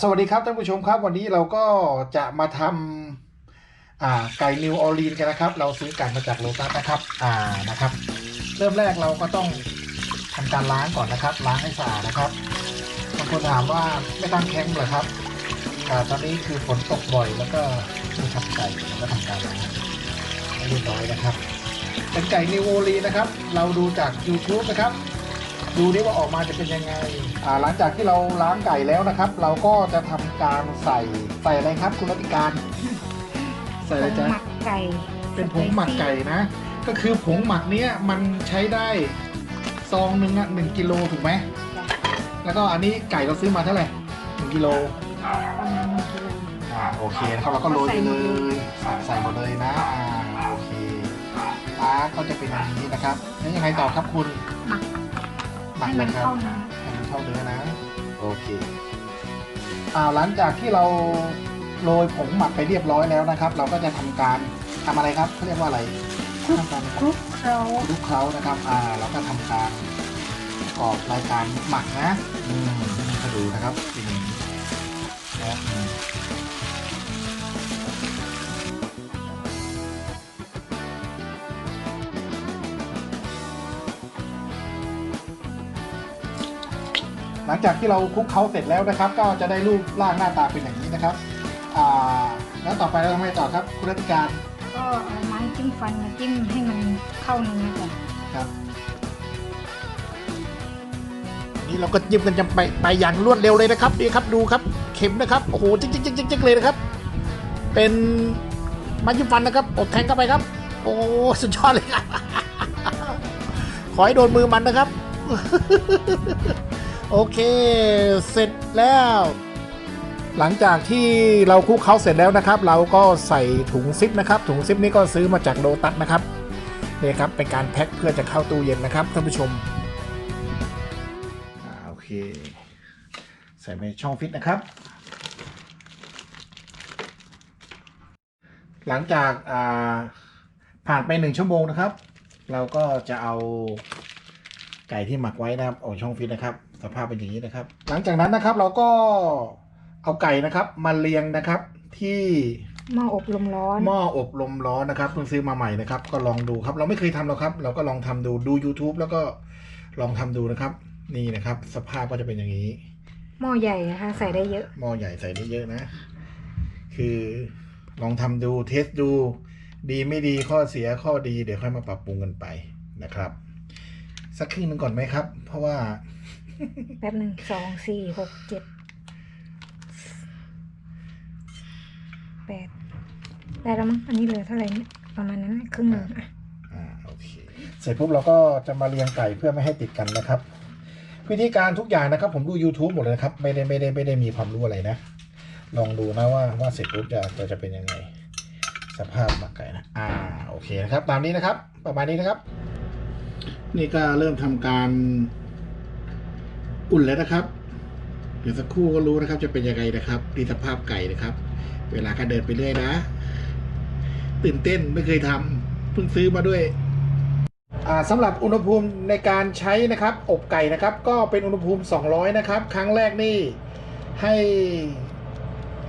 สวัสดีครับท่านผู้ชมครับ วันนี้เราก็จะมาทำไก่นิวออร์ลีนกันนะครับ เราซื้อไก่มาจากโลตัสนะครับอ่านะครับ เริ่มแรกเราก็ต้องทำการล้างก่อนนะครับ ล้างให้สะอาดนะครับบางคนถามว่าไม่ตั้งแคมป์เหรอครับอ่าตอนนี้คือฝนตกบ่อยแล้วก็นี่ครับไก่เราก็ทำการล้างให้เรียบร้อยนะครับ เป็นไก่นิวออร์ลีนนะครับ เราดูจาก YouTube นะครับ ดูดิว่าออกมาจะเป็นยังไงอ่าหลังจากที่เราล้างไก่แล้วนะครับ เราก็จะทำการใส่ใส่อะไรครับ คุณรัติการ ใส่อะไรผงจ๊ะ หมักไก่เป็นผงหมักไก่นะ ก็คือผงหมักเนี้ยมันใช้ได้ซองหนึ่งอะหนึ่งกิโลถูกไหม แล้วก็อันนี้ไก่เราซื้อมาเท่าไหร่หนึ่งกิโล ประมาณหนึ่งกิโล อ่าโอเคนะครับเราก็โรยไปเลยใส่ใส่หมดเลยนะอ่าโอเคปลาก็จะเป็นอย่างนี้นะครับแล้วยังไงต่อครับคุณหมัก หมักให้เลมัยนครับเข้านะให้มันเข้าเนื้อนะ โอเค อ่าหลังจากที่เราโรยผงหมักไปเรียบร้อยแล้วนะครับ เราก็จะทำการทำอะไรครับเขาเรียกว่าอะไรทำการคลุกเคล้าคลุกเคล้านะครับอ่าเราก็ทำการประกอบรายการหมักนะอืมให้เขาดูนะครับเป็นอย่างนี้นะอืม หลังจากที่เราคลุกเคล้าเสร็จแล้วนะครับ ก็จะได้รูปร่างหน้าตาเป็นอย่างนี้นะครับอ่าแล้วต่อไปเราทำไงต่อครับคุณรัติการก็เอาไม้จิ้มฟันมาจิ้มให้มันเข้าเนื้อก่อนครับนี่เราก็ยิ้มกันจะไปไปอย่างรวดเร็วเลยนะครับนี่ครับดูครับเข็มนะครับโอ้โหจิ๊กจิ๊กจิ๊กจิ๊กจิ๊กเลยนะครับ เป็นไม้ยิ้มฟันนะครับอบแทงเข้าไปครับ โอ้สุดยอดเลยครับขอให้โดนมือมันนะครับ โอเค เสร็จแล้ว หลังจากที่เราคลุกเคล้าเสร็จแล้วนะครับ เราก็ใส่ถุงซิปนะครับ ถุงซิปนี้ก็ซื้อมาจากโลตัสนะครับนี่ครับเป็นการแพ็คเพื่อจะเข้าตู้เย็นนะครับท่านผู้ชมโอเค ใส่ไปช่องฟิตนะครับ หลังจากผ่านไปหนึ่งชั่วโมงนะครับ เราก็จะเอา ไก่ที่หมักไว้นะครับออกช่องฟิตนะครับ สภาพเป็นอย่างนี้นะครับ หลังจากนั้นนะครับเราก็เอาไก่นะครับ มาเรียงนะครับ ที่หม้ออบลมร้อน หม้ออบลมร้อนนะครับเพิ่งซื้อมาใหม่นะครับ ก็ลองดูครับ เราไม่เคยทำหรอกครับ เราก็ลองทำดูดู YouTube แล้วก็ลองทำดูนะครับ นี่นะครับ สภาพก็จะเป็นอย่างนี้ หม้อใหญ่นะคะใส่ได้เยอะ หม้อใหญ่ใส่ได้เยอะนะ คือลองทำดูเทสดู ดีไม่ดีข้อเสียข้อดีเดี๋ยวค่อยมาปรับปรุงกันไปนะครับ สักครึ่งหนึงก่อนไหมครับ เพราะว่า แป๊บหนึ่งสองสี่หกเจ็ดแปดได้แล้วมั้งอันนี้เหลือเท่าไหร่เนี่ยประมาณนั้นนะครึ่งหนึ่งอะอ่าโอเคเสร็จปุ๊บเราก็จะมาเรียงไก่เพื่อไม่ให้ติดกันนะครับ วิธีการทุกอย่างนะครับ ผมดู YouTube หมดเลยนะครับ ไม่ได้ไม่ได้ไม่ได้มีความรู้อะไรนะ ลองดูนะว่าว่าเสร็จปุ๊บจะจะจะเป็นยังไง สภาพหมักไก่นะอ่าโอเคนะครับ ตามนี้นะครับ ประมาณนี้นะครับ นี่ก็เริ่มทำการอุ่นแล้วนะครับ เดี๋ยวสักครู่ก็รู้นะครับ จะเป็นยังไงนะครับดีสภาพไก่นะครับ เวลาก็เดินไปเรื่อยนะ ตื่นเต้นไม่เคยทำเพิ่งซื้อมาด้วยอ่าสำหรับอุณหภูมิในการใช้นะครับ อบไก่นะครับ ก็เป็นอุณหภูมิ 200 นะครับ ครั้งแรกนี่ให้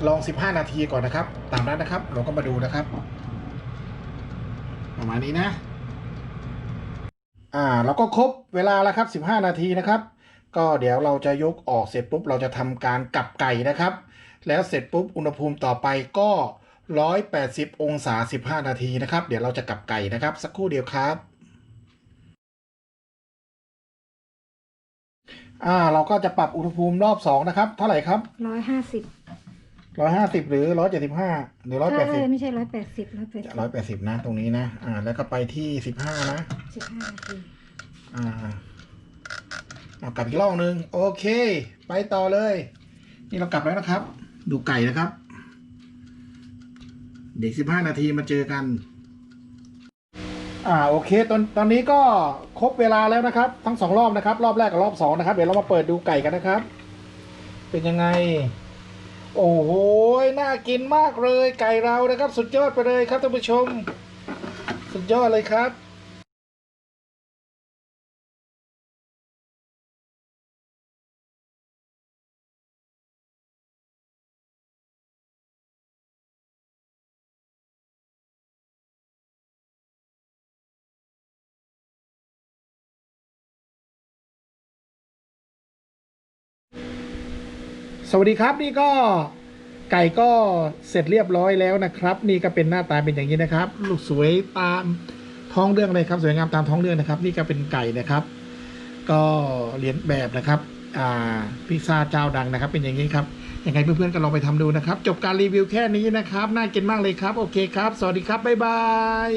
ลอง 15 นาทีก่อนนะครับ ตามนั้นนะครับ เราก็มาดูนะครับ ประมาณนี้นะ อ่าเราก็ครบเวลาแล้วครับ 15 นาทีนะครับ ก็เดี๋ยวเราจะยกออกเสร็จปุ๊บเราจะทำการกลับไก่นะครับ แล้วเสร็จปุ๊บอุณหภูมิต่อไปก็ 180 องศา 15 นาทีนะครับ เดี๋ยวเราจะกลับไก่นะครับ สักครู่เดียวครับอ่าเราก็จะปรับอุณหภูมิรอบสองนะครับ เท่าไหร่ครับร้อยห้าสิบ ร้อยห้าสิบหรือร้อยเจ็ดสิบห้าหรือร้อยแปดสิบไม่ใช่ร้อยแปดสิบร้อยแปดสิบร้อยแปดสิบนะ ตรงนี้นะ อ่า แล้วก็ไปที่สิบห้านะสิบห้านาทีอ่าเอากลับอีกรอบนึง โอเค ไปต่อเลย นี่เรากลับแล้วนะครับ ดูไก่นะครับ เด็กสิบห้านาทีมาเจอกัน อ่าโอเคตอนตอนนี้ก็ครบเวลาแล้วนะครับ ทั้งสองรอบนะครับ รอบแรกกับรอบสองนะครับ เดี๋ยวเรามาเปิดดูไก่กันนะครับ เป็นยังไง โอ้โห น่ากินมากเลย ไก่เรานะครับ สุดยอดไปเลยครับท่านผู้ชม สุดยอดเลยครับ สวัสดีครับนี่ก็ไก่ก็เสร็จเรียบร้อยแล้วนะครับ นี่ก็เป็นหน้าตาเป็นอย่างนี้นะครับ ลูกสวยตามท้องเรื่องเลยครับ สวยงามตามท้องเรื่องนะครับ นี่ก็เป็นไก่นะครับ ก็เรียนแบบนะครับอ่าพิซซ่าเจ้าดังนะครับ เป็นอย่างนี้ครับยังไงเพื่อนๆก็ลองไปทำดูนะครับ จบการรีวิวแค่นี้นะครับ น่ากินมากเลยครับ โอเคครับ สวัสดีครับบ๊ายบาย